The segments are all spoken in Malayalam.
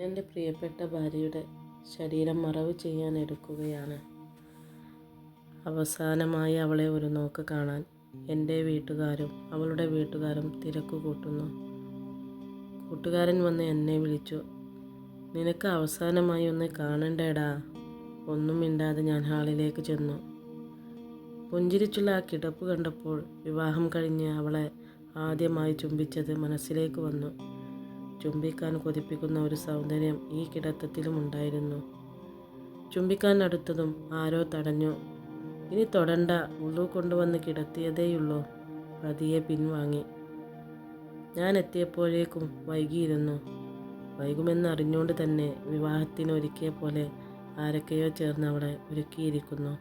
എന്റെ പ്രിയപ്പെട്ട ഭാര്യയുടെ ശരീരം മറവ് ചെയ്യാൻ എടുക്കുകയാണ്. അവസാനമായി അവളെ ഒരു നോക്ക് കാണാൻ എന്റെ വീട്ടുകാരും അവളുടെ വീട്ടുകാരും തിരക്ക് കൂട്ടുന്നു. കൂട്ടുകാരൻ വന്ന് എന്നെ വിളിച്ചു നിനക്ക് അവസാനമായി ഒന്ന് കാണണ്ടേടാ? ഒന്നും മിണ്ടാതെ ഞാൻ ഹാളിലേക്ക് ചെന്നു. പുഞ്ചിരിച്ചുള്ള ആ കിടപ്പ് കണ്ടപ്പോൾ വിവാഹം കഴിഞ്ഞ് അവളെ ആദ്യമായി ചുംബിച്ചത് മനസ്സിലേക്ക് വന്നു. ചുംബിക്കാൻ കൊതിപ്പിക്കുന്ന ഒരു സൗന്ദര്യം ഈ കിടത്തത്തിലും ഉണ്ടായിരുന്നു. ചുംബിക്കാൻ അടുത്തതും ആരോ തടഞ്ഞു. ഇനി തൊടണ്ട ഉള്ളു കൊണ്ടുവന്ന് കിടത്തിയതേയുള്ളൂ പതിയെ പിൻവാങ്ങി. ഞാൻ എത്തിയപ്പോഴേക്കും വൈകിയിരുന്നു. വൈകുമെന്ന് അറിഞ്ഞുകൊണ്ട് തന്നെ വിവാഹത്തിന് ഒരുക്കിയ പോലെ ആരൊക്കെയോ ചേർന്ന് അവിടെ ഒരുക്കിയിരിക്കുന്നു.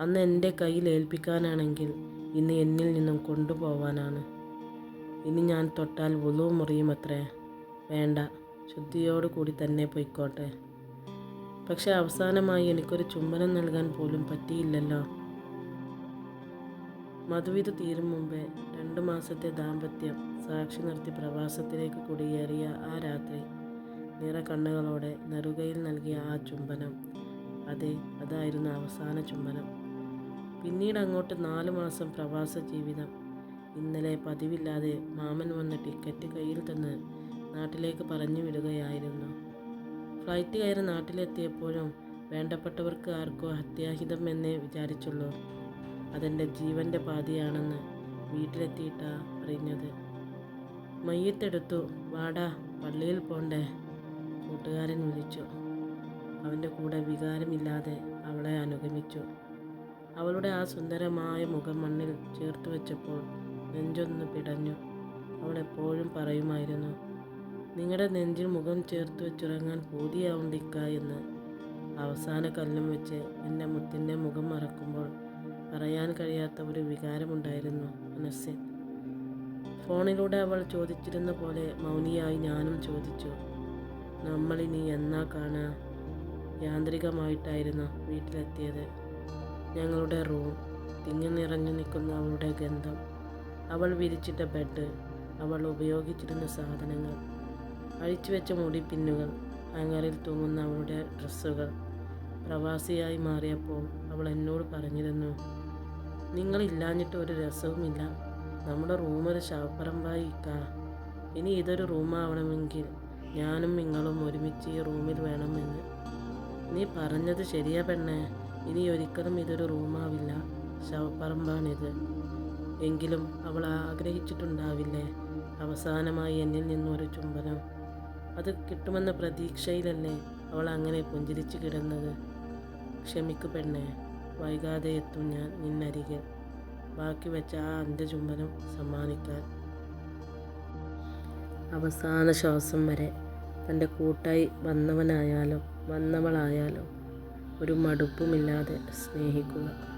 അന്ന് എന്റെ കയ്യിൽ ഏൽപ്പിക്കാനാണെങ്കിൽ ഇന്ന് എന്നിൽ നിന്നും കൊണ്ടുപോവാനാണ്. ഇനി ഞാൻ തൊട്ടാൽ വുളു മുറിയുമത്രേ. വേണ്ട. ശുദ്ധിയോട് കൂടി തന്നെ പൊയ്ക്കോട്ടെ. പക്ഷെ അവസാനമായി എനിക്കൊരു ചുംബനം നൽകാൻ പോലും പറ്റിയില്ലല്ലോ. മധുവിധ തീരും മുമ്പേ രണ്ടു മാസത്തെ ദാമ്പത്യം സാക്ഷി നിർത്തി പ്രവാസത്തിലേക്ക് കുടിയേറിയ ആ രാത്രി നിറ കണ്ണുകളോടെ നെറുകയിൽ നൽകിയ ആ ചുംബനം. അതെ അതായിരുന്നു അവസാന ചുംബനം. പിന്നീട് അങ്ങോട്ട് നാലു മാസം പ്രവാസ ജീവിതം. ഇന്നലെ പതിവില്ലാതെ മാമൻ വന്ന ടിക്കറ്റ് കയ്യിൽ തന്ന് നാട്ടിലേക്ക് പറഞ്ഞു വിടുകയായിരുന്നു. ഫ്ലൈറ്റ് കയറി നാട്ടിലെത്തിയപ്പോഴും വേണ്ടപ്പെട്ടവർക്ക് ആർക്കോ അത്യാഹിതം എന്നേ വിചാരിച്ചുള്ളൂ. അതെന്റെ ജീവന്റെ പാതിയാണെന്ന് വീട്ടിലെത്തിയിട്ടാ അറിഞ്ഞത്. മയ്യത്തെടുത്തു. വാടാ പള്ളിയിൽ പോണ്ടേ കൂട്ടുകാരൻ വിളിച്ചു. അവന്റെ കൂടെ വികാരമില്ലാതെ അവളെ അനുഗമിച്ചു. അവളുടെ ആ സുന്ദരമായ മുഖം മണ്ണിൽ ചേർത്ത് വെച്ചപ്പോൾ നെഞ്ചൊന്ന് പിടഞ്ഞു. അവൾ എപ്പോഴും പറയുമായിരുന്നു നിങ്ങളുടെ നെഞ്ചിൽ മുഖം ചേർത്ത് വെച്ചുറങ്ങാൻ പൂതിയാവുണ്ടിക്ക എന്ന് അവസാന കല്ലും വെച്ച് എന്റെ മുത്തിന്റെ മുഖം മറക്കുമ്പോൾ പറയാൻ കഴിയാത്ത ഒരു വികാരമുണ്ടായിരുന്നു മനസ്സിൽ. ഫോണിലൂടെ അവൾ ചോദിച്ചിരുന്ന പോലെ മൗനിയായി ഞാനും ചോദിച്ചു നമ്മളിനി എന്നാ കാണുക യാന്ത്രികമായിട്ടായിരുന്നു വീട്ടിലെത്തിയത്. ഞങ്ങളുടെ റൂം തിങ്ങി നിറഞ്ഞു നിൽക്കുന്ന അവളുടെ ഗന്ധം അവൾ വിരിച്ചിട്ട ബെഡ് അവൾ ഉപയോഗിച്ചിരുന്ന സാധനങ്ങൾ അഴിച്ചു വെച്ച മുടിപ്പിന്നുകൾ ഹാങ്ങറിൽ തൂങ്ങുന്ന അവളുടെ ഡ്രസ്സുകൾ. പ്രവാസിയായി മാറിയപ്പോൾ അവൾ എന്നോട് പറഞ്ഞിരുന്നു നിങ്ങളില്ലാഞ്ഞിട്ട് ഒരു രസവുമില്ല. നമ്മുടെ റൂമൊരു ഒരു ശവപ്പറമ്പായി ഇക്ക ഇനി ഇതൊരു റൂമാവണമെങ്കിൽ ഞാനും നിങ്ങളും ഒരുമിച്ച് ഈ റൂമിൽ വേണമെന്ന്. നീ പറഞ്ഞത് ശരിയാ പെണ്ണേ. ഇനി ഒരിക്കലും ഇതൊരു റൂമാവില്ല ശവപ്പറമ്പാണിത്. എങ്കിലും അവൾ ആഗ്രഹിച്ചിട്ടുണ്ടാവില്ലേ? അവസാനമായി എന്നിൽ നിന്നൊരു ചുംബനം. അത് കിട്ടുമെന്ന പ്രതീക്ഷയിലല്ലേ അവൾ അങ്ങനെ പുഞ്ചിരിച്ച് കിടന്നത്? ക്ഷമിക്കു പെണ്ണെ വൈകാതെ എത്തും ഞാൻ നിന്നരികെ ബാക്കി വെച്ച ആ അന്ത്യചുംബനം സമ്മാനിക്കാൻ. അവസാന ശ്വാസം വരെ തന്റെ കൂട്ടായി വന്നവനായാലും വന്നവളായാലും ഒരു മടുപ്പുമില്ലാതെ സ്നേഹിക്കുക.